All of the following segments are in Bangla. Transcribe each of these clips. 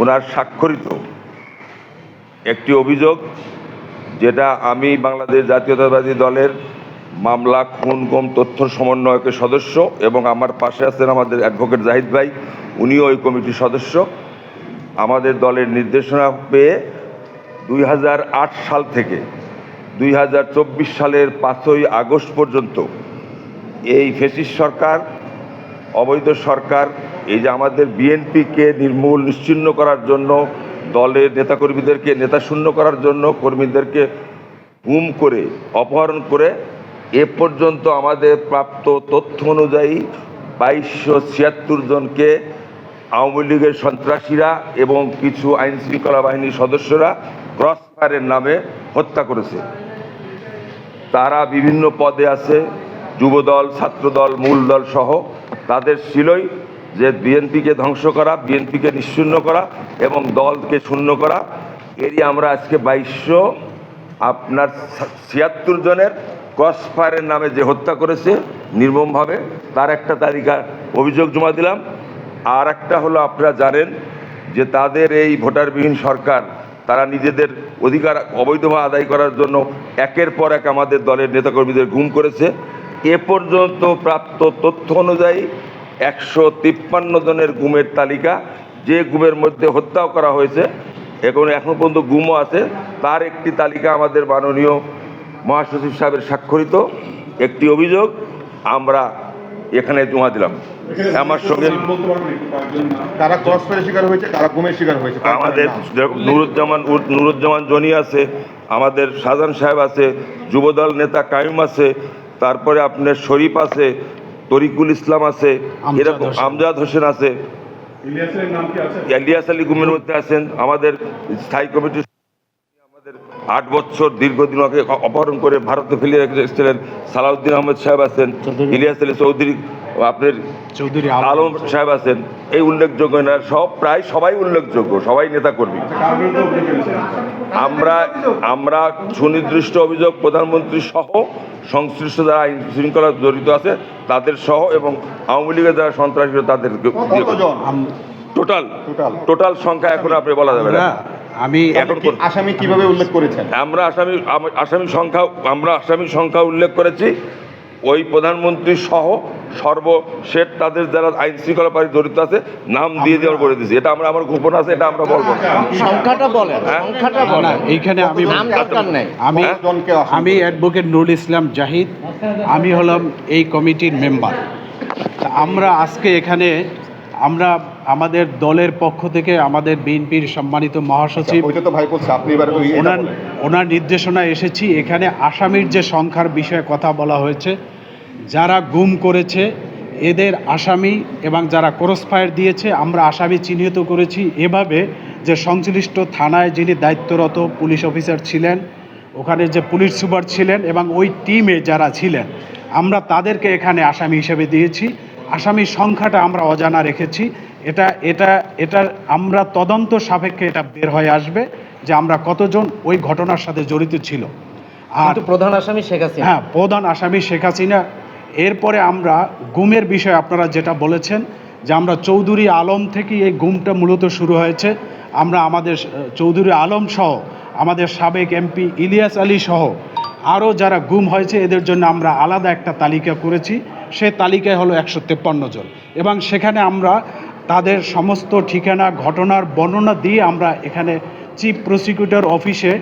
ওনার স্বাক্ষরিত একটি অভিযোগ যেটা আমি বাংলাদেশ জাতীয়তাবাদী দলের মামলা খুন গম তথ্য সমন্বয়কের সদস্য এবং আমার পাশে আছেন আমাদের অ্যাডভোকেট জাহিদ ভাই, উনিও ওই কমিটির সদস্য। আমাদের দলের নির্দেশনা পেয়ে দুই হাজার আট সাল থেকে দুই হাজার চব্বিশ সালের পাঁচই আগস্ট পর্যন্ত এই ফেসিস সরকার, অবৈধ সরকার এই যে আমাদের বিএনপিকে নির্মূল, নিশ্চিন্ন করার জন্য, দলের নেতাকর্মীদেরকে নেতা শূন্য করার জন্য কর্মীদেরকে গুম করে, অপহরণ করে, এ পর্যন্ত আমাদের প্রাপ্ত তথ্য অনুযায়ী বাইশশো ছিয়াত্তর জনকে আওয়ামী লীগের সন্ত্রাসীরা এবং কিছু আইন শৃঙ্খলা বাহিনীর সদস্যরা ক্রস ফায়ারের নামে হত্যা করেছে। তারা বিভিন্ন পদে আছে, যুবদল, ছাত্রদল, মূল দল সহ, তাদের ছিলই যে বিএনপিকে ধ্বংস করা, বিএনপিকে নিশ্চিহ্ন করা এবং দলকে শূন্য করা, এরই আমরা আজকে বাইশশো আপনার ছিয়াত্তর জনের ক্রস ফায়ারের নামে যে হত্যা করেছে নির্মমভাবে, তার একটা তালিকা অভিযোগ জমা দিলাম। আর একটা হলো আপনারা জানেন যে তাদের এই ভোটারবিহীন সরকার, তারা নিজেদের অধিকার অবৈধভাবে আদায় করার জন্য একের পর এক আমাদের দলের নেতাকর্মীদের গুম করেছে। এ পর্যন্ত প্রাপ্ত তথ্য অনুযায়ী একশো তিপ্পান্ন জনের গুমের তালিকা যে গুমের মধ্যে হত্যাও করা হয়েছে এখন এখন পর্যন্ত গুমও আছে তার একটি তালিকা আমাদের মাননীয় মহাসচিব সাহেবের স্বাক্ষরিত একটি অভিযোগ আমরা এখানে জমা দিলাম। আমার সঙ্গে ক্রস শিকার হয়েছে কারা গুমের শিকার হয়েছে। আমাদের নুরুজ্জামান নুরুজ্জামান জনি আছে আমাদের শাহজাহান সাহেব আছে যুবদল নেতা কায়ুম আছে তারপরে আপনার শরীফ আছে তরিকুল ইসলাম আছে আমজাদ এরকম হোসেন। আমজাদ হোসেন আছে ইলিয়াসের নাম কি আছে ইলিয়াস আলী গুমের মধ্যে আছেন আমাদের স্থায়ী কমিটির আমাদের আট বছর দীর্ঘদিন আগে অপহরণ করে ভারতে ফেলে রেখেছিলেন সালাউদ্দিন আহমেদ সাহেব আছেন। ইলিয়াস আলী চৌধুরী আপনার চৌধুরী আলম সাহেব আছেন এই উল্লেখযোগ্য না সব প্রায় সবাই উল্লেখযোগ্য সবাই নেতা কর্মী আমরা আমরা সুনির্দিষ্ট অভিযোগ প্রধানমন্ত্রী সহ সংশ্লিষ্ট যারা আইন শৃঙ্খলা জড়িত আছে তাদের সহ এবং আওয়ামী লীগের যারা সন্ত্রাসী তাদের টোটাল টোটাল সংখ্যা এখন আপনি বলা যাবে না। আমি এখন আসামি কীভাবে উল্লেখ করেছেন? আমরা আসামি আসামি সংখ্যা আমরা আসামি সংখ্যা উল্লেখ করেছি ওই প্রধানমন্ত্রী সহ সর্বশেষ তাদের যারা আইন শৃঙ্খলা পারি জড়িত আছে নাম দিয়ে দেওয়ার করে দিয়েছি। এটা আমরা আমার গোপন আছে এটা আমরা বলব। সংখ্যাটা বলেন হ্যাঁ? সংখ্যাটা বলেন। এইখানে আমি নাম দরকার নেই। আমি আমি অ্যাডভোকেট নুরুল ইসলাম জাহিদ। আমি হলাম এই কমিটির মেম্বার তা আমরা আজকে এখানে আমরা আমাদের দলের পক্ষ থেকে আমাদের বিএনপির সম্মানিত মহাসচিব এটা ওনার। ওনার নির্দেশনায় এসেছি। এখানে আসামির যে সংখ্যার বিষয়ে কথা বলা হয়েছে যারা গুম করেছে এদের আসামি এবং যারা ক্রস ফায়ার দিয়েছে আমরা আসামি চিহ্নিত করেছি। এভাবে যে সংশ্লিষ্ট থানায় যিনি দায়িত্বরত পুলিশ অফিসার ছিলেন ওখানে যে পুলিশ সুপার ছিলেন এবং ওই টিমে যারা ছিলেন আমরা তাদেরকে এখানে আসামি হিসেবে দিয়েছি। আসামির সংখ্যাটা আমরা অজানা রেখেছি। এটা এটা এটা আমরা তদন্ত সাপেক্ষে এটা বের হয়ে আসবে যে আমরা কতজন ওই ঘটনার সাথে জড়িত ছিল। আর প্রধান আসামি শেখ হাসিনা। হ্যাঁ প্রধান আসামি শেখ হাসিনা। এরপরে আমরা গুমের বিষয়ে আপনারা যেটা বলেছেন যে আমরা চৌধুরী আলম থেকে এই গুমটা মূলত শুরু হয়েছে। আমরা আমাদের চৌধুরী আলম সহ আমাদের সাবেক এমপি ইলিয়াস আলী সহ আরও যারা গুম হয়েছে এদের জন্য আমরা আলাদা একটা তালিকা করেছি। সে তালিকায় হলো একশো তেপ্পান্ন জন। এবং সেখানে আমরা তাদের সমস্ত ঠিকানা, ঘটনার বর্ণনা দিয়ে আমরা এখানে চিফ প্রসিকিউটর অফিসে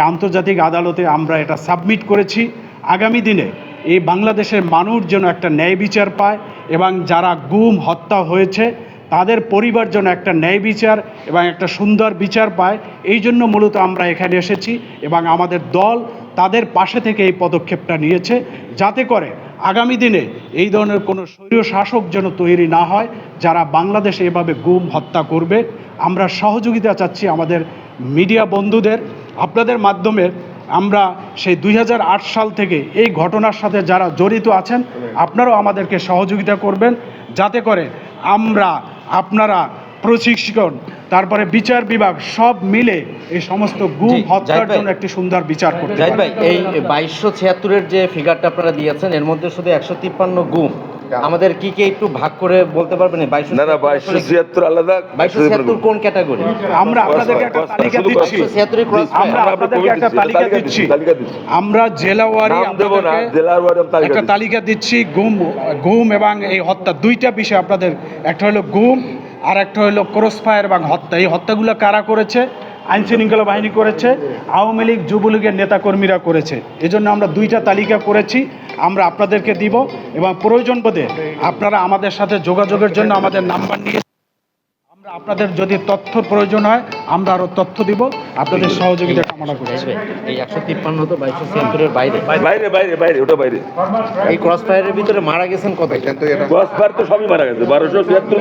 আন্তর্জাতিক আদালতে আমরা এটা সাবমিট করেছি। আগামী দিনে এই বাংলাদেশের মানুষ যেন একটা ন্যায় বিচার পায় এবং যারা গুম, হত্যা হয়েছে, তাদের পরিবার যেন একটা ন্যায় বিচার এবং একটা সুন্দর বিচার পায়। এই জন্য মূলত আমরা এখানে এসেছি এবং আমাদের দল তাদের পাশে থেকে এই পদক্ষেপটা নিয়েছে। যাতে করে আগামী দিনে এই ধরনের কোনো স্বৈর শাসক যেন তৈরি না হয়, যারা বাংলাদেশে এভাবে গুম, হত্যা করবে, আমরা সহযোগিতা চাচ্ছি আমাদের মিডিয়া বন্ধুদের। আপনাদের মাধ্যমে আমরা সেই দুই হাজার আট সাল থেকে এই ঘটনার সাথে যারা জড়িত আছেন, আপনারাও আমাদেরকে সহযোগিতা করবেন। যাতে করে আমরা, আপনারা প্রশিক্ষণ তারপরে বিচার বিভাগ সব মিলে এই সমস্ত গুম হত্যার জন্য একটি সুন্দর বিচার করতে জাহিদ ভাই এই বাইশশো ছিয়াত্তরের যে ফিগারটা আপনারা দিয়েছেন এর মধ্যে শুধু একশো তিপ্পান্ন গুম। আমাদের কি কি একটু ভাগ করে বলতে পারবেন? বাইশশো না না বাইশশো ছিয়াত্তর আলাদা বাইশশো ছিয়াত্তর কোন ক্যাটাগরি আমরা আপনাদেরকে একটা তালিকা দিচ্ছি। আমরা আপনাদেরকে একটা তালিকা দিচ্ছি। তালিকা দিচ্ছি। আমরা ওয়ার্ডে তালিকা একটা তালিকা দিচ্ছি। গুম গুম এবং এই হত্যা দুইটা বিষয় আপনাদের একটা হলো গুম আর একটা হলো ক্রস ফায়ার এবং হত্যা। এই হত্যাগুলো কারা করেছে? আইন শৃঙ্খলা বাহিনী করেছে আওয়ামী লীগ যুবলীগের নেতাকর্মীরা করেছে। এজন্য আমরা দুইটা তালিকা করেছি আমরা আপনাদেরকে দিব এবং প্রয়োজন বোধে আপনারা আমাদের সাথে যোগাযোগের জন্য আমাদের নাম্বার নিয়ে আমরা আপনাদের যদি তথ্য প্রয়োজন হয় আমরা আরও তথ্য দিব। আপনাদের সহযোগিতা কামনা করছি। এই একশো তিপ্পান্ন তো বাইশশো ছিয়াত্তরের বাইরে। বাইরে বাইরে বাইরে ওটা বাইরে। এই ক্রস ফায়ারের ভিতরে মারা গেছেন কত? ক্রস ফায়ার তো সবই মারা গেছে বারোশো ছিয়াত্তর